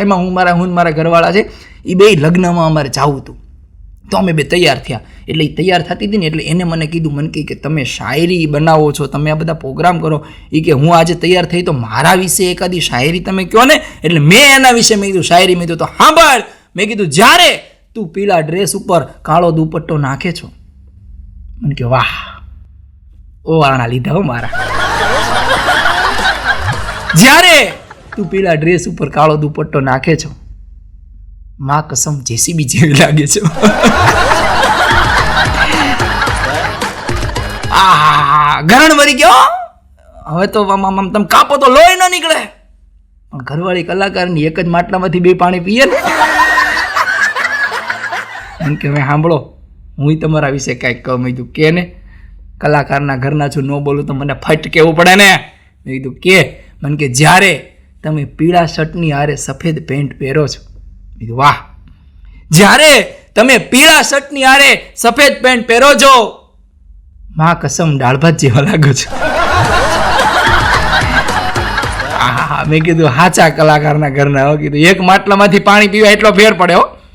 એમાં હું મારા હું મારા ઘરવાળા છે એ બે લગ્નમાં અમારે જવું હતું. તો અમે બે તૈયાર થયા. એટલે એ તૈયાર થતી હતી ને, એટલે એને મને કીધું, મને કહે કે તમે શાયરી બનાવો છો, તમે આ બધા પ્રોગ્રામ કરો. એ કે હું આજે તૈયાર થઈ તો મારા વિશે એકાદી શાયરી તમે કહો ને? એટલે મેં એના વિશે મેં કીધું, શાયરી મેં કીધું, તો સાંભળ. મેં કીધું, જ્યારે તું પીળા ડ્રેસ ઉપર કાળો દુપટ્ટો નાખે છો. મને કે, વાહ. ઓ આણા લીધા હો મારા. જ્યારે તું પેલા ડ્રેસ ઉપર કાળો દુપટ્ટો નાખે છો? માં કસમ જેસીબી જેવી લાગે છે. ગરણ મરી ગયો? હવે તો તમે કાપો તો લોહી ન નીકળે. પણ ઘરવાળી કલાકારની એક જ માટલામાંથી બે પાણી પીએ ને? એમ કે હવે સાંભળો, હું તમારા વિશે કાંઈક કહું. મેં કીધું, કે ને? કલાકારના ઘરના છું, ન બોલું તો મને ફટ કેવું પડે ને? મેં કીધું, કે? મને કે, જ્યારે તમે પીળા શર્ટની હારે સફેદ પેન્ટ પહેરો છો. વાહ. જ્યારે તમે પીળા શર્ટની હારે સફેદ પેન્ટ પહેરો છો, માં કસમ ડાળભાત જેવા લાગો છો. મેં કીધું હાચા કલાકારના ઘરના કીધું એક માટલામાંથી પાણી પીવા એટલો ફેર પડે હો.